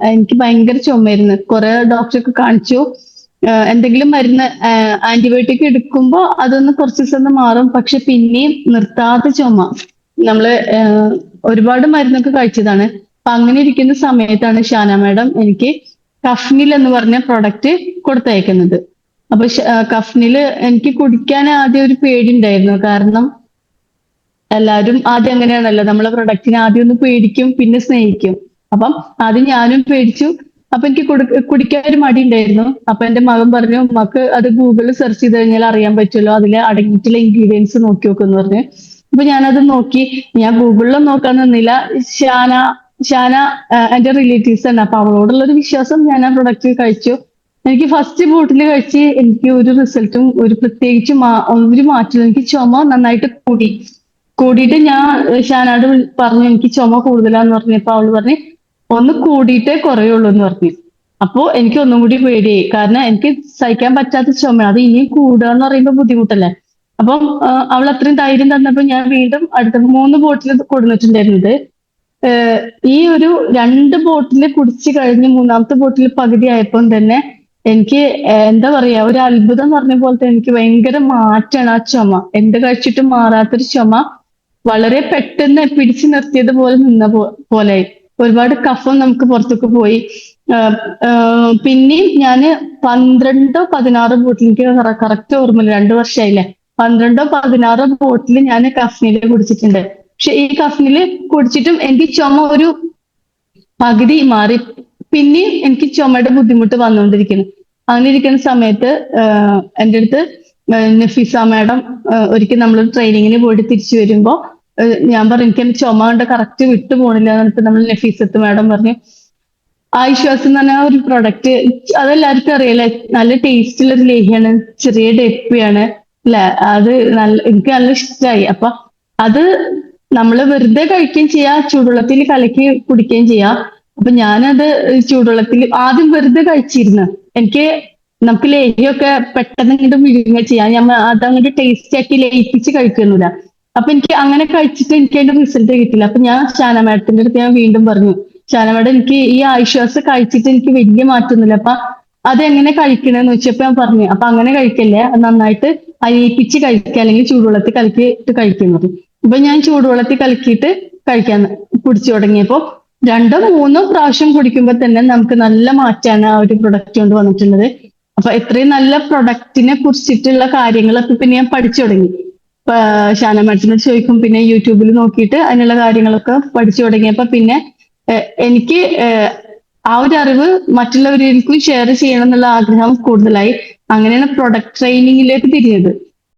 എനിക്ക് ഭയങ്കര ചുമയായിരുന്നു. കുറെ ഡോക്ടറൊക്കെ കാണിച്ചു. എന്തെങ്കിലും മരുന്ന് ആന്റിബയോട്ടിക് എടുക്കുമ്പോൾ അതൊന്ന് കുറച്ച് ദിവസം ഒന്ന് മാറും. പക്ഷെ പിന്നെയും നിർത്താത്ത ചുമ. നമ്മൾ ഒരുപാട് മരുന്നൊക്കെ കഴിച്ചതാണ്. അപ്പൊ അങ്ങനെ ഇരിക്കുന്ന സമയത്താണ് ഷാന മാഡം എനിക്ക് കഫ്നിൽ എന്ന് പറഞ്ഞ പ്രൊഡക്റ്റ് കൊടുത്തയക്കുന്നത്. അപ്പൊ കഫ്നിൽ എനിക്ക് കുടിക്കാൻ ആദ്യം ഒരു പേടി ഉണ്ടായിരുന്നു കാരണം എല്ലാവരും ആദ്യം അങ്ങനെയാണല്ലോ. നമ്മളെ പ്രൊഡക്റ്റിനെ ആദ്യം ഒന്ന് പേടിക്കും പിന്നെ സ്നേഹിക്കും. അപ്പം ആദ്യം ഞാനും പേടിച്ചു. അപ്പൊ എനിക്ക് കൊടുക്ക- കുടിക്കാൻ ഒരു മടി ഉണ്ടായിരുന്നു അപ്പൊ എന്റെ മകൻ പറഞ്ഞു മക്ക് അത് ഗൂഗിളിൽ സെർച്ച് ചെയ്ത് കഴിഞ്ഞാൽ അറിയാൻ പറ്റുമല്ലോ. അതിൽ അടങ്ങിയിട്ടുള്ള ഇൻഗ്രീഡിയൻസ് നോക്കി നോക്കെന്ന് പറഞ്ഞു. അപ്പൊ ഞാനത് നോക്കി. ഞാൻ ഗൂഗിളിലും നോക്കാൻ നിന്നില്ല. ഷാന ഷാന എന്റെ റിലേറ്റീവ്സ് തന്നെ. അപ്പൊ അവളോടുള്ള ഒരു വിശ്വാസം ഞാൻ ആ പ്രൊഡക്റ്റ് കഴിച്ചു. എനിക്ക് ഫസ്റ്റ് ബോട്ടിൽ കഴിച്ച് എനിക്ക് ഒരു റിസൾട്ടും ഒരു പ്രത്യേകിച്ച് ഒരു മാറ്റം എനിക്ക് ചുമ നന്നായിട്ട് കൂടി. കൂടിയിട്ട് ഞാൻ ഷാനോട് പറഞ്ഞു എനിക്ക് ചുമ കൂടുതലാന്ന് പറഞ്ഞപ്പോ അവൾ പറഞ്ഞു ഒന്ന് കൂടിയിട്ടേ കുറയുള്ളൂ എന്ന് പറഞ്ഞു. അപ്പോ എനിക്ക് ഒന്നും കൂടി പേടിയായി. കാരണം എനിക്ക് സഹിക്കാൻ പറ്റാത്ത ചുമ. അത് ഇനിയും കൂടുക എന്ന് പറയുമ്പോൾ ബുദ്ധിമുട്ടല്ലേ? അപ്പം അവൾ അത്രയും ധൈര്യം തന്നപ്പോൾ ഞാൻ വീണ്ടും അടുത്ത മൂന്ന് ബോട്ടിൽ കൊടുത്തിട്ടുണ്ടായിരുന്നത് ഈ ഒരു രണ്ട് ബോട്ടിൽ കുടിച്ചു കഴിഞ്ഞ് മൂന്നാമത്തെ ബോട്ടിൽ പകുതി ആയപ്പോൾ തന്നെ എനിക്ക് എന്താ പറയാ ഒരു അത്ഭുതം പറഞ്ഞ പോലത്തെ എനിക്ക് ഭയങ്കര മാറ്റാണ് ആ ചുമ. എന്ത് കഴിച്ചിട്ടും മാറാത്തൊരു ചുമ വളരെ പെട്ടെന്ന് പിടിച്ചു നിർത്തിയത് പോലെ നിന്ന പോ- പോലെ ഒരുപാട് കഫം നമുക്ക് പുറത്തേക്ക് പോയി. പിന്നെയും ഞാൻ പന്ത്രണ്ടോ പതിനാറോ ബോട്ടിൽ എനിക്ക് കറക്റ്റ് ഓർമ്മയില്ല. രണ്ടു വർഷമായില്ലേ പന്ത്രണ്ടോ പതിനാറോ ബോട്ടിൽ ഞാൻ കഫ്നിൽ കുടിച്ചിട്ടുണ്ട്. പക്ഷെ ഈ കഫ്നിൽ കുടിച്ചിട്ടും എനിക്ക് ചുമ ഒരു പകുതി മാറി. പിന്നെയും എനിക്ക് ചുമയുടെ ബുദ്ധിമുട്ട് വന്നുകൊണ്ടിരിക്കുന്നു. അങ്ങനെ ഇരിക്കുന്ന സമയത്ത് എന്റെ അടുത്ത് നഫീസ മാഡം ഒരിക്കൽ നമ്മൾ ട്രെയിനിങ്ങിന് പോയിട്ട് തിരിച്ചു വരുമ്പോ ആഹ് ഞാൻ പറഞ്ഞു എനിക്ക് എന്റെ ചുമ കണ്ട് കറക്റ്റ് വിട്ടു പോണില്ല എന്നിട്ട് നമ്മൾ നഫീസത്ത് മാഡം പറഞ്ഞു ആയിശ്വാസം എന്ന് പറഞ്ഞ ഒരു പ്രൊഡക്റ്റ് അതെല്ലാവർക്കും അറിയില്ല നല്ല ടേസ്റ്റുള്ള ഒരു ലേഹിയാണ് ചെറിയ ഡെപ്പിയാണ് അല്ലെ അത് നല്ല എനിക്ക് നല്ല ഇഷ്ടമായി അപ്പൊ അത് നമ്മൾ വെറുതെ കഴിക്കുകയും ചെയ്യാം ചൂടുവെള്ളത്തിൽ കലക്കി കുടിക്കുകയും ചെയ്യാം. അപ്പൊ ഞാനത് ചൂടുവെള്ളത്തിൽ ആദ്യം വെറുതെ കഴിച്ചിരുന്നു. എനിക്ക് നമുക്ക് ലേഹിയൊക്കെ പെട്ടെന്ന് ഇങ്ങോട്ട് വിഴുങ്ങുക ചെയ്യാം. ഞാൻ അതങ്ങോട്ട് ടേസ്റ്റ് ആക്കി ലയിപ്പിച്ച് കഴിക്കുന്നില്ല അപ്പൊ എനിക്ക് അങ്ങനെ കഴിച്ചിട്ട് എനിക്ക് അതിന്റെ റിസൾട്ട് കിട്ടില്ല അപ്പൊ ഞാൻ ഷാന മാഡത്തിന്റെ അടുത്ത് ഞാൻ വീണ്ടും പറഞ്ഞു ഷാന മാഡം എനിക്ക് ഈ ആശ്വാസം കഴിച്ചിട്ട് എനിക്ക് വലിയ മാറ്റമൊന്നുമില്ല. അപ്പൊ അതെങ്ങനെ കഴിക്കണെന്ന് വെച്ചപ്പോ ഞാൻ പറഞ്ഞു അപ്പൊ അങ്ങനെ കഴിക്കല്ലേ? നന്നായിട്ട് അരിയിപ്പിച്ച് കഴിക്കുക അല്ലെങ്കിൽ ചൂടുവെള്ളത്തിൽ കലക്കിയിട്ട് കഴിക്കുന്നത് ഇപ്പൊ ഞാൻ ചൂടുവെള്ളത്തിൽ കലക്കിയിട്ട് കഴിക്കാൻ കുടിച്ചു തുടങ്ങിയപ്പോ രണ്ടോ മൂന്നോ പ്രാവശ്യം കുടിക്കുമ്പോൾ തന്നെ നമുക്ക് നല്ല മാറ്റാണ് ആ ഒരു പ്രൊഡക്റ്റ് കൊണ്ട് വന്നിട്ടുള്ളത്. അപ്പൊ ഇത്രയും നല്ല പ്രൊഡക്റ്റിനെ കുറിച്ചിട്ടുള്ള കാര്യങ്ങളൊക്കെ പിന്നെ ഞാൻ പഠിച്ചു തുടങ്ങി. ഷാന മാഡത്തിനോട് ചോദിക്കും പിന്നെ യൂട്യൂബിൽ നോക്കിയിട്ട് അതിനുള്ള കാര്യങ്ങളൊക്കെ പഠിച്ചു തുടങ്ങിയപ്പോ പിന്നെ എനിക്ക് ആ ഒരു അറിവ് മറ്റുള്ളവരിലേക്കും ഷെയർ ചെയ്യണം എന്നുള്ള ആഗ്രഹം കൂടുതലായി. അങ്ങനെയാണ് പ്രൊഡക്റ്റ് ട്രെയിനിങ്ങിലേക്ക് തിരിഞ്ഞത്.